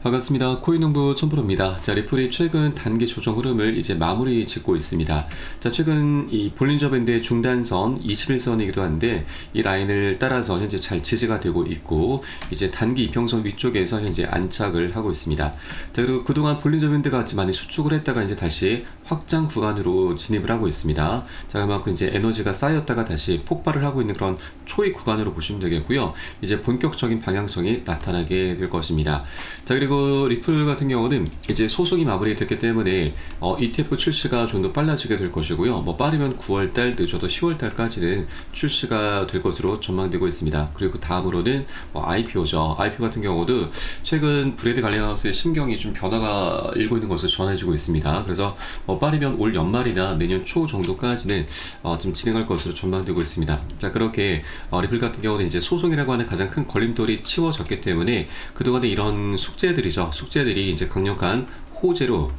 반갑습니다. 코인농부 촌프로입니다. 자, 리플이 최근 단기 조정 흐름을 이제 마무리 짓고 있습니다. 자, 최근 이 볼린저 밴드의 중단선 21선이기도 한데 이 라인을 따라서 현재 잘 지지가 되고 있고 이제 단기 이평선 위쪽에서 현재 안착을 하고 있습니다. 자, 그리고 그동안 볼린저 밴드가 많이 수축을 했다가 이제 다시 확장 구간으로 진입을 하고 있습니다. 자, 그만큼 이제 에너지가 쌓였다가 다시 폭발을 하고 있는 그런 초입 구간으로 보시면 되겠고요. 이제 본격적인 방향성이 나타나게 될 것입니다. 자, 그리고 그리고 리플 같은 경우는 이제 소송이 마무리됐기 때문에 어, ETF 출시가 좀 더 빨라지게 될 것이고요. 뭐 빠르면 9월달 늦어도 10월달까지는 출시가 될 것으로 전망되고 있습니다. 그리고 그 다음으로는 뭐 IPO죠. IPO 같은 경우도 최근 브레드 갈리하우스의 심경이 좀 변화가 일고 있는 것으로 전해지고 있습니다. 그래서 뭐 빠르면 올 연말이나 내년 초 정도까지는 어, 좀 진행할 것으로 전망되고 있습니다. 자 그렇게 어, 리플 같은 경우는 이제 소송이라고 하는 가장 큰 걸림돌이 치워졌기 때문에 그동안에 이런 숙제들 숙제들이죠. 숙제들이 이제 강력한 호재로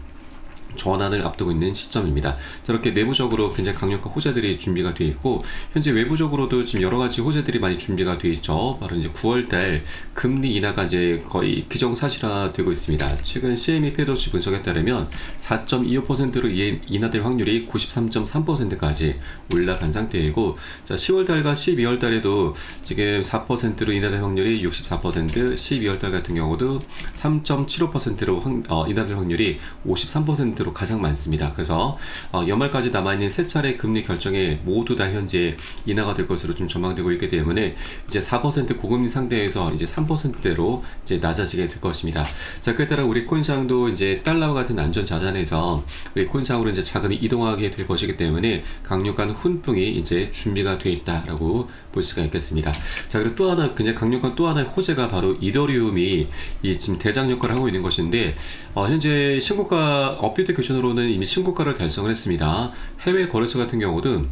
전환을 앞두고 있는 시점입니다. 저렇게 내부적으로 굉장히 강력한 호재들이 준비가 되어 있고 현재 외부적으로도 지금 여러 가지 호재들이 많이 준비가 되어 있죠. 바로 이제 9월달 금리 인하가 이제 거의 기정사실화되고 있습니다. 최근 CME 패도치 분석에 따르면 4.25%로 인하될 확률이 93.3%까지 올라간 상태이고 자 10월달과 12월달에도 지금 4%로 인하될 확률이 64%, 12월달 같은 경우도 3.75%로 확, 어, 인하될 확률이 53%로 상태로 가장 많습니다. 그래서 어, 연말까지 남아있는 세 차례 금리 결정에 모두 다 현재 인하가 될 것으로 좀 전망되고 있기 때문에 이제 4% 고금리 상대에서 이제 3%대로 이제 낮아지게 될 것입니다. 자, 그에 따라 우리 코인상도 이제 달러와 같은 안전 자산에서 우리 코인상으로 이제 자금이 이동하게 될 것이기 때문에 강력한 훈풍이 이제 준비가 되어 있다라고 볼 수가 있겠습니다. 자, 그리고 또 하나 굉장히 강력한 또 하나의 호재가 바로 이더리움이 이 지금 대장 역할을 하고 있는 것인데 어, 현재 신고가 업비트 펀드 기준으로는 이미 신고가를 달성을 했습니다. 해외 거래소 같은 경우도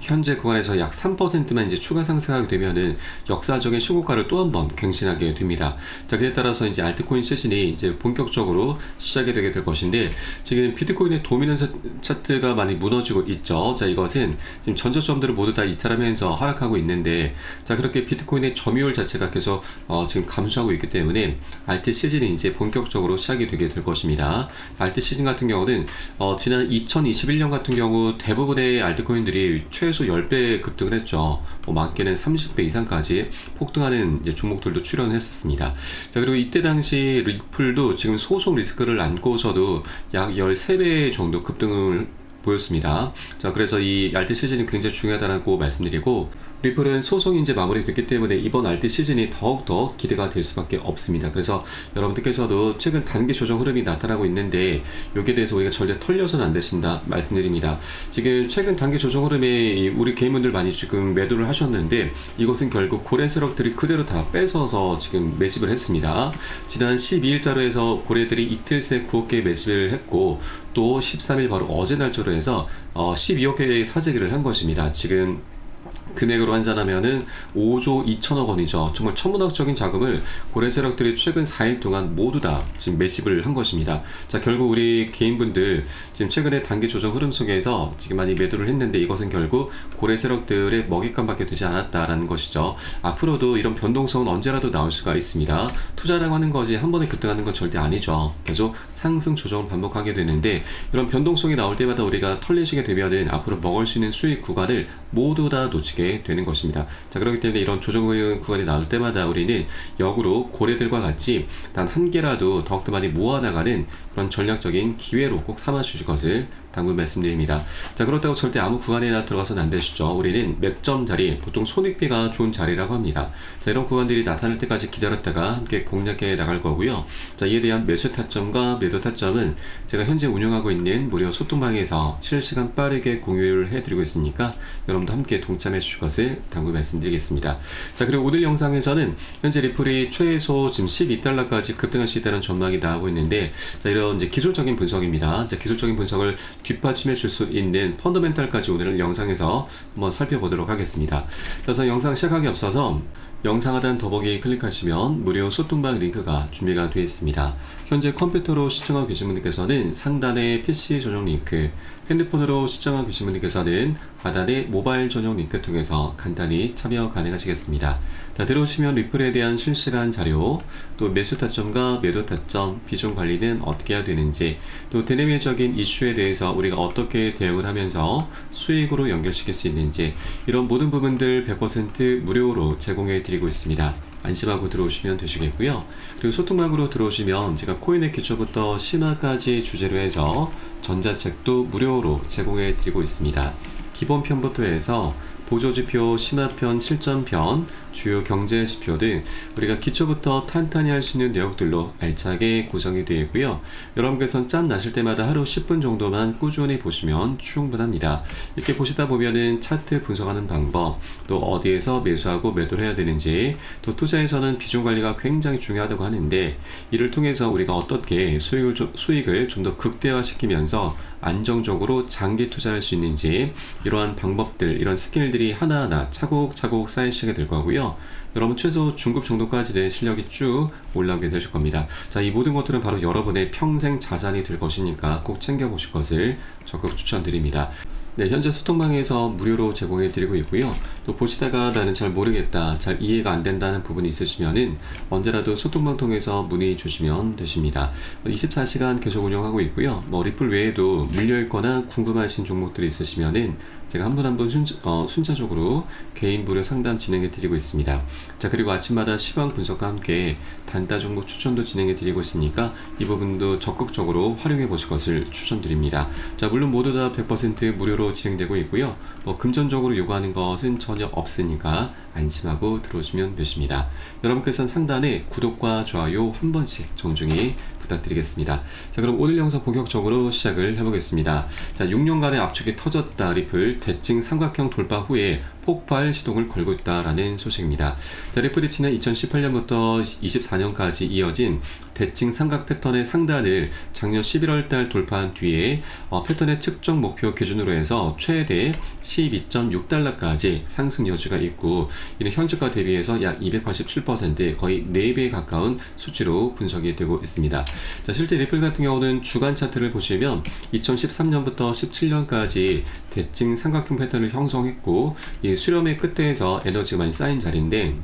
현재 구간에서 약 3%만 이제 추가 상승하게 되면은 역사적인 신고가를 또 한 번 갱신하게 됩니다. 자, 그에 따라서 이제 알트코인 시즌이 이제 본격적으로 시작이 되게 될 것인데 지금 비트코인의 도미넌스 차트가 많이 무너지고 있죠. 자, 이것은 지금 전저점들을 모두 다 이탈하면서 하락하고 있는데 자, 그렇게 비트코인의 점유율 자체가 계속 어, 지금 감소하고 있기 때문에 알트 시즌이 이제 본격적으로 시작이 되게 될 것입니다. 알트 시즌 같은 경우는 어, 지난 2021년 같은 경우 대부분의 알트코인들이 최 최소 10배 급등을 했죠. 뭐 많게는 30배 이상까지 폭등하는 이제 종목들도 출연했었습니다. 자, 그리고 이때 당시 리플도 지금 소송 리스크를 안고서도 약 13배 정도 급등을 보였습니다. 자, 그래서 이 알트 시즌이 굉장히 중요하다고 말씀드리고 리플은 소송이 이제 마무리됐기 때문에 이번 알트 시즌이 더욱더 기대가 될 수밖에 없습니다. 그래서 여러분들께서도 최근 단기 조정 흐름이 나타나고 있는데 여기에 대해서 우리가 절대 털려서는 안 되신다 말씀드립니다. 지금 최근 단기 조정 흐름에 우리 개인분들 많이 지금 매도를 하셨는데 이것은 결국 고래스럭들이 그대로 다 뺏어서 지금 매집을 했습니다. 지난 12일자로 해서 고래들이 이틀 새 9억 개 매집을 했고 또 13일 바로 어제 날짜로 해서 어 12억 개의 사재기를 한 것입니다. 지금 금액으로 환산하면은 5조 2천억 원이죠. 정말 천문학적인 자금을 고래 세력들이 최근 4일 동안 모두 다 지금 매집을 한 것입니다. 자, 결국 우리 개인분들 지금 최근에 단기 조정 흐름 속에서 지금 많이 매도를 했는데 이것은 결국 고래 세력들의 먹잇감밖에 되지 않았다라는 것이죠. 앞으로도 이런 변동성은 언제라도 나올 수가 있습니다. 투자라고 하는 것이 한 번에 급등하는 건 절대 아니죠. 계속 상승 조정을 반복하게 되는데 이런 변동성이 나올 때마다 우리가 털리시게 되면은 앞으로 먹을 수 있는 수익 구간을 모두 다 놓치게 되는 것입니다. 자, 그렇기 때문에 이런 조정 구간이 나올 때마다 우리는 역으로 고래들과 같이 단 한 개라도 더욱더 많이 모아나가는 그런 전략적인 기회로 꼭 삼아 주실 것을 당부 말씀드립니다. 자, 그렇다고 절대 아무 구간에나 들어가서는 안 되시죠. 우리는 맥점 자리, 보통 손익비가 좋은 자리라고 합니다. 자, 이런 구간들이 나타날 때까지 기다렸다가 함께 공략해 나갈 거고요. 자, 이에 대한 매수 타점과 매도 타점은 제가 현재 운영하고 있는 무료 소통방에서 실시간 빠르게 공유를 해드리고 있으니까 여러분도 함께 동참해 주실 것을 당부 말씀드리겠습니다. 자, 그리고 오늘 영상에서는 현재 리플이 최소 지금 12달러까지 급등할 수 있다는 전망이 나오고 있는데, 자, 이런 이제 기술적인 분석입니다. 자, 기술적인 분석을 뒷받침해 줄 수 있는 펀더멘탈까지 오늘 영상에서 한번 살펴보도록 하겠습니다. 그래서 영상 시작하기 앞서서 영상 하단 더보기 클릭하시면 무료 소통방 링크가 준비가 되어 있습니다. 현재 컴퓨터로 시청하고 계신 분들께서는 상단의 PC 전용 링크, 핸드폰으로 시청하고 계신 분들께서는 하단의 모바일 전용 링크 통해서 간단히 참여 가능하시겠습니다. 자, 들어오시면 리플에 대한 실시간 자료, 또 매수 타점과 매도 타점, 비중 관리는 어떻게 해야 되는지, 또 대내외적인 이슈에 대해서 우리가 어떻게 대응을 하면서 수익으로 연결시킬 수 있는지, 이런 모든 부분들 100% 무료로 제공해 드리고 있습니다. 안심하고 들어오시면 되시겠고요. 그리고 소통방으로 들어오시면 제가 코인의 기초부터 신화까지 주제로 해서 전자책도 무료로 제공해 드리고 있습니다. 기본 편부터 해서 보조지표, 신화편, 실전편, 주요 경제 지표 등 우리가 기초부터 탄탄히 할 수 있는 내용들로 알차게 구성이 되어 있고요. 여러분께서는 짬 나실 때마다 하루 10분 정도만 꾸준히 보시면 충분합니다. 이렇게 보시다 보면은 차트 분석하는 방법, 또 어디에서 매수하고 매도를 해야 되는지, 또 투자에서는 비중 관리가 굉장히 중요하다고 하는데 이를 통해서 우리가 어떻게 수익을 좀, 수익을 좀 더 극대화시키면서 안정적으로 장기 투자할 수 있는지 이러한 방법들, 이런 스킬들이 하나하나 차곡차곡 쌓이시게 될 거고요. 여러분 최소 중급 정도까지 내 실력이 쭉 올라오게 되실 겁니다. 자, 이 모든 것들은 바로 여러분의 평생 자산이 될 것이니까 꼭 챙겨보실 것을 적극 추천드립니다. 네, 현재 소통방에서 무료로 제공해 드리고 있고요. 또 보시다가 나는 잘 모르겠다, 잘 이해가 안 된다는 부분이 있으시면은 언제라도 소통방 통해서 문의 주시면 되십니다. 24시간 계속 운영하고 있고요. 뭐 리플 외에도 물려 있거나 궁금하신 종목들이 있으시면은 제가 한 분 한 분 순차, 어, 순차적으로 개인 무료 상담 진행해 드리고 있습니다. 자, 그리고 아침마다 시황 분석과 함께 단타 종목 추천도 진행해 드리고 있으니까 이 부분도 적극적으로 활용해 보실 것을 추천드립니다. 자, 물론 모두 다 100% 무료로 진행되고 있고요. 뭐 금전적으로 요구하는 것은 전혀 없으니까 안심하고 들어오시면 되십니다. 여러분께서는 상단에 구독과 좋아요 한 번씩 정중히 부탁드리겠습니다. 자, 그럼 오늘 영상 본격적으로 시작을 해보겠습니다. 자, 6년간의 압축이 터졌다 리플 대칭 삼각형 돌파 후에 폭발 시동을 걸고 있다라는 소식입니다. 지난 2018년부터 24년까지 이어진 대칭 삼각 패턴의 상단을 작년 11월 달 돌파한 뒤에 어, 패턴의 측정 목표 기준으로 해서 최대 12.6달러까지 상승 여지가 있고 이는 현저가 대비해서 약 287% 거의 4배에 가까운 수치로 분석이 되고 있습니다. 자, 실제 리플 같은 경우는 주간 차트를 보시면 2013년부터 17년까지 대칭 삼각형 패턴을 형성했고 이 수렴의 끝에서 에너지가 많이 쌓인 자리인데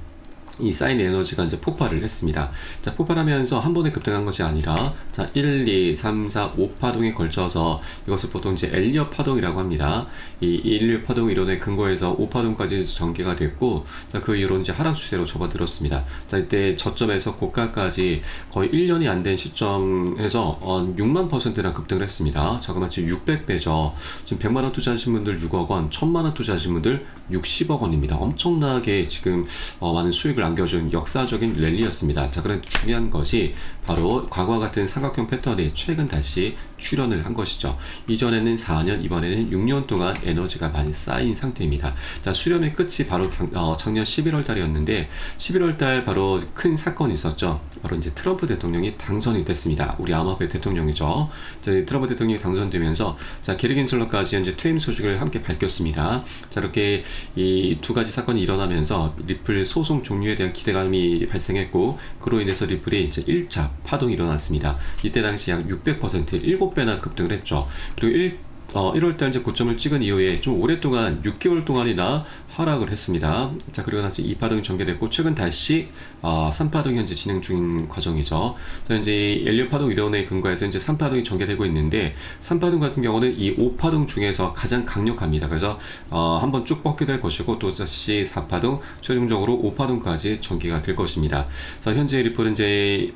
이 쌓인 에너지가 이제 폭발을 했습니다. 자, 폭발하면서 한 번에 급등한 것이 아니라, 자, 1, 2, 3, 4, 5 파동에 걸쳐서 이것을 보통 이제 엘리어 파동이라고 합니다. 이 엘리어 파동 이론에 근거해서 5 파동까지 전개가 됐고, 자, 그 이후로 이제 하락 추세로 접어들었습니다. 자, 이때 저점에서 고가까지 거의 1년이 안 된 시점에서 어, 6만 퍼센트나 급등을 했습니다. 자그마치 600배죠. 지금 100만 원 투자하신 분들 6억 원, 1000만 원 투자하신 분들 60억 원입니다. 엄청나게 지금 어, 많은 수익을 안겨준 역사적인 랠리였습니다. 자, 그런 중요한 것이 바로 과거와 같은 삼각형 패턴이 최근 다시 출현을 한 것이죠. 이전에는 4년, 이번에는 6년 동안 에너지가 많이 쌓인 상태입니다. 자, 수렴의 끝이 바로 어, 작년 11월 달이었는데 11월 달 바로 큰 사건이 있었죠. 바로 이제 트럼프 대통령이 당선이 됐습니다. 우리 암호화폐 대통령이죠. 자, 트럼프 대통령이 당선되면서 자, 게리 겐슬러까지 이제 퇴임 소식을 함께 밝혔습니다. 자, 이렇게 이 두 가지 사건이 일어나면서 리플 소송 종료에 대한 기대감이 발생했고 그로 인해서 리플이 이제 1차 파동이 일어났습니다. 이때 당시 약 600% 7 배나 급등을 했죠. 그리고 1 어, 1월 달 이제 고점을 찍은 이후에 좀 오랫동안 6개월 동안이나 하락을 했습니다. 자 그리고 나서 2파동이 전개됐고 최근 다시 어, 3파동이 현재 진행 중인 과정이죠. 자 이제 엘리오 파동 이론에 근거해서 이제 3파동이 전개되고 있는데 3파동 같은 경우는 이 5파동 중에서 가장 강력합니다. 그래서 어, 한번 쭉 뻗게 될 것이고 또 다시 4파동 최종적으로 5파동까지 전개가 될 것입니다. 자 현재 리플은 이제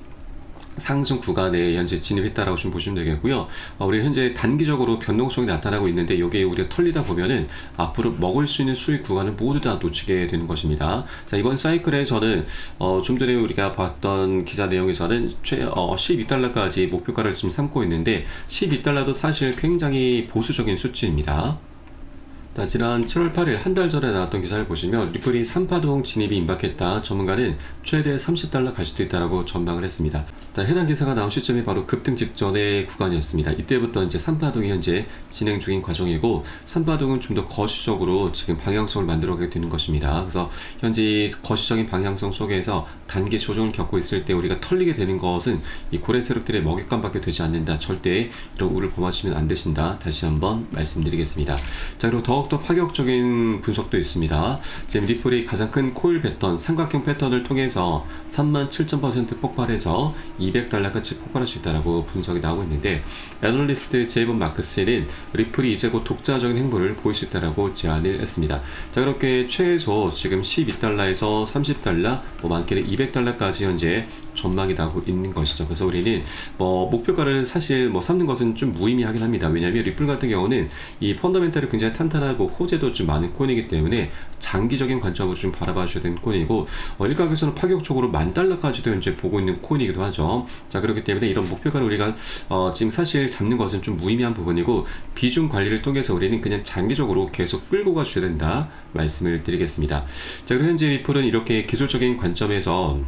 상승 구간에 현재 진입했다라고 좀 보시면 되겠고요. 어, 우리 현재 단기적으로 변동성이 나타나고 있는데 이게 우리가 털리다 보면은 앞으로 먹을 수 있는 수익 구간을 모두 다 놓치게 되는 것입니다. 자 이번 사이클에서는 어, 좀 전에 우리가 봤던 기사 내용에서는 최 어, 12달러까지 목표가를 지금 삼고 있는데 12달러도 사실 굉장히 보수적인 수치입니다. 자, 지난 7월 8일 한 달 전에 나왔던 기사를 보시면 리플이 3파동 진입이 임박했다. 전문가는 최대 30달러 갈 수도 있다라고 전망을 했습니다. 자, 해당 기사가 나온 시점이 바로 급등 직전의 구간이었습니다. 이때부터 이제 3파동이 현재 진행 중인 과정이고 3파동은 좀 더 거시적으로 지금 방향성을 만들어가게 되는 것입니다. 그래서 현재 거시적인 방향성 속에서 단계 조정을 겪고 있을 때 우리가 털리게 되는 것은 이 고래 세력들의 먹잇감밖에 되지 않는다. 절대 이런 우를 범하시면 안 되신다. 다시 한번 말씀드리겠습니다. 자, 그리고 더욱 더 파격적인 분석도 있습니다. 지금 리플이 가장 큰 코일 패턴, 삼각형 패턴을 통해서 37,000% 폭발해서 200달러까지 폭발할 수 있다라고 분석이 나오고 있는데 애널리스트 제이본 마크스는 리플이 이제 곧 독자적인 행보를 보일 수 있다라고 제안을 했습니다. 자 그렇게 최소 지금 12달러에서 30달러, 뭐 많게는 200달러까지 현재 전망이 나오고 있는 것이죠. 그래서 우리는 뭐 목표가를 사실 뭐 삼는 것은 좀 무의미하긴 합니다. 왜냐하면 리플 같은 경우는 이 펀더멘탈이 굉장히 탄탄하고 호재도 좀 많은 코인이기 때문에 장기적인 관점으로 좀 바라봐 주셔야 되는 코인이고 어, 일각에서는 파격적으로 만 달러까지도 현재 보고 있는 코인이기도 하죠. 자 그렇기 때문에 이런 목표가를 우리가 어, 지금 사실 잡는 것은 좀 무의미한 부분이고 비중 관리를 통해서 우리는 그냥 장기적으로 계속 끌고 가셔야 된다 말씀을 드리겠습니다. 자 그럼 현재 리플은 이렇게 기술적인 관점에서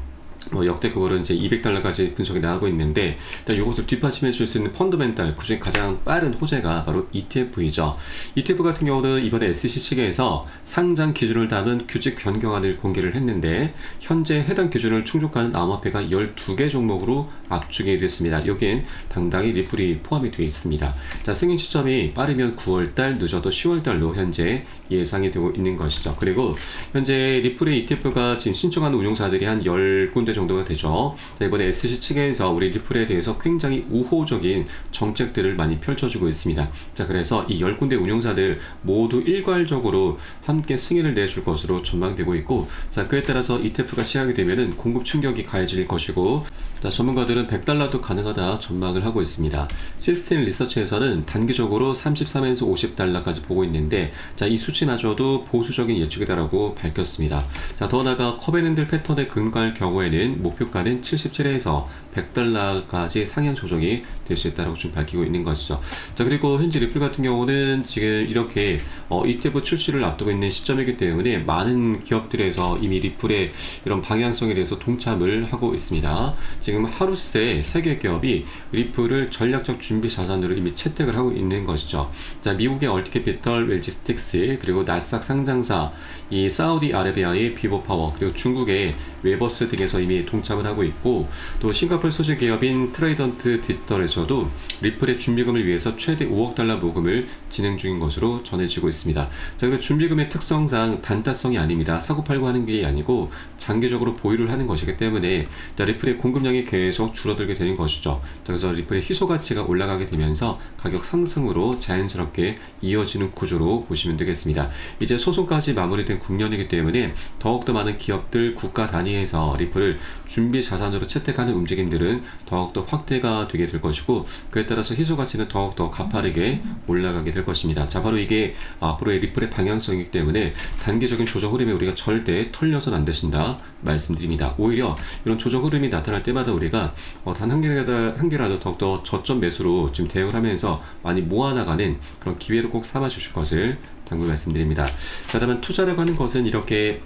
뭐 역대급으로 이제 200달러까지 분석이 나오고 있는데 일단 이것을 뒷받침해 줄 수 있는 펀더멘탈 그중에 가장 빠른 호재가 바로 ETF이죠. ETF 같은 경우는 이번에 SEC 측에서 상장 기준을 담은 규칙 변경안을 공개를 했는데 현재 해당 기준을 충족하는 암호화폐가 12개 종목으로 압축이 됐습니다. 여기엔 당당히 리플이 포함이 되어 있습니다. 자 승인 시점이 빠르면 9월달 늦어도 10월달로 현재 예상이 되고 있는 것이죠. 그리고 현재 리플의 ETF가 지금 신청하는 운용사들이 한 10군데 정도가 되죠. 자, 이번에 SC 측에서 우리 리플에 대해서 굉장히 우호적인 정책들을 많이 펼쳐주고 있습니다. 자, 그래서 이 10군데 운용사들 모두 일괄적으로 함께 승인을 내줄 것으로 전망되고 있고, 자, 그에 따라서 ETF가 시작이 되면은 공급 충격이 가해질 것이고, 자, 전문가들은 100달러도 가능하다 전망을 하고 있습니다. 시스템 리서치에서는 단기적으로 33에서 50달러까지 보고 있는데, 자, 이 수치마저도 보수적인 예측이다라고 밝혔습니다. 자, 더 나아가 커베넨들 패턴에 근거할 경우에는 목표가는 77에서 100달러까지 상향 조정이 될 수 있다라고 좀 밝히고 있는 것이죠. 자, 그리고 현재 리플 같은 경우는 지금 이렇게 어, ETF 출시를 앞두고 있는 시점이기 때문에 많은 기업들에서 이미 리플의 이런 방향성에 대해서 동참을 하고 있습니다. 지금 하루 새 세계 기업이 리플을 전략적 준비 자산으로 이미 채택을 하고 있는 것이죠. 자, 미국의 얼티캐피털, 웰지스틱스, 그리고 나스닥 상장사, 이 사우디아라비아의 비보파워, 그리고 중국의 웨버스 등에서 이미 동참을 하고 있고, 또 싱가폴 소재 기업인 트레이던트 디지털에서도 리플의 준비금을 위해서 최대 5억 달러 모금을 진행 중인 것으로 전해지고 있습니다. 자, 그리고 준비금의 특성상 단타성이 아닙니다. 사고팔고 하는 게 아니고 장기적으로 보유를 하는 것이기 때문에 자, 리플의 공급량이 계속 줄어들게 되는 것이죠. 자, 그래서 리플의 희소 가치가 올라가게 되면서 가격 상승으로 자연스럽게 이어지는 구조로 보시면 되겠습니다. 이제 소송까지 마무리된 국년이기 때문에 더욱더 많은 기업들 국가 단위에서 리플을 준비 자산으로 채택하는 움직임들은 더욱더 확대가 되게 될 것이고 그에 따라서 희소 가치는 더욱더 가파르게 올라가게 될 것입니다. 자, 바로 이게 앞으로의 리플의 방향성이기 때문에 단계적인 조정 흐름에 우리가 절대 털려서는 안 되신다 말씀드립니다. 오히려 이런 조정 흐름이 나타날 때마다 우리가 어, 단한 개라도, 한 개라도 더욱더 저점 매수로 지금 대응을 하면서 많이 모아나가는 그런 기회를 꼭 삼아 주실 것을 당부 말씀드립니다. 자, 다만 투자라고 하는 것은 이렇게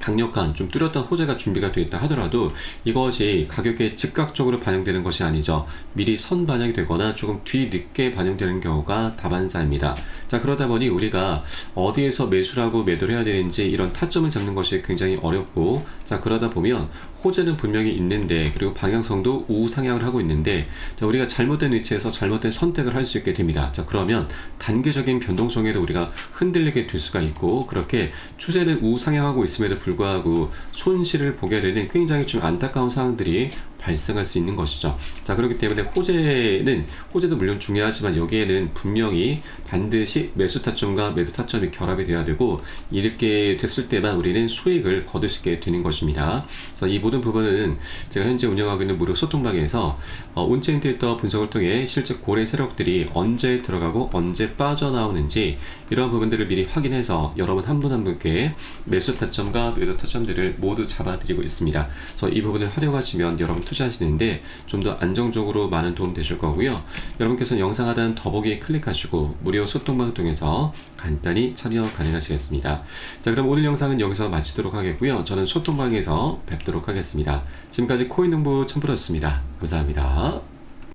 강력한 좀 뚜렷한 호재가 준비가 되어 있다 하더라도 이것이 가격에 즉각적으로 반영되는 것이 아니죠. 미리 선 반영이 되거나 조금 뒤늦게 반영되는 경우가 다반사입니다. 자 그러다 보니 우리가 어디에서 매수를 하고 매도를 해야 되는지 이런 타점을 잡는 것이 굉장히 어렵고 자 그러다 보면 호재는 분명히 있는데 그리고 방향성도 우상향을 하고 있는데 자 우리가 잘못된 위치에서 잘못된 선택을 할 수 있게 됩니다. 자 그러면 단계적인 변동성에도 우리가 흔들리게 될 수가 있고 그렇게 추세는 우상향하고 있음에도 불구하고 손실을 보게 되는 굉장히 좀 안타까운 상황들이 발생할 수 있는 것이죠. 자, 그렇기 때문에 호재는, 호재도 물론 중요하지만 여기에는 분명히 반드시 매수 타점과 매도 타점이 결합이 돼야 되고, 이렇게 됐을 때만 우리는 수익을 거둘 수 있게 되는 것입니다. 그래서 이 모든 부분은 제가 현재 운영하고 있는 무료 소통방에서 어, 온체인 데이터 분석을 통해 실제 고래 세력들이 언제 들어가고 언제 빠져나오는지 이러한 부분들을 미리 확인해서 여러분 한 분 한 분께 매수 타점과 매도 타점들을 모두 잡아드리고 있습니다. 그래서 이 부분을 활용하시면 여러분 투자하시는데 좀 더 안정적으로 많은 도움 되실 거고요. 여러분께서는 영상 하단 더보기 클릭하시고 무료 소통방을 통해서 간단히 참여 가능하시겠습니다. 자, 그럼 오늘 영상은 여기서 마치도록 하겠고요. 저는 소통방에서 뵙도록 하겠습니다. 지금까지 코인농부 첨프로였습니다. 감사합니다.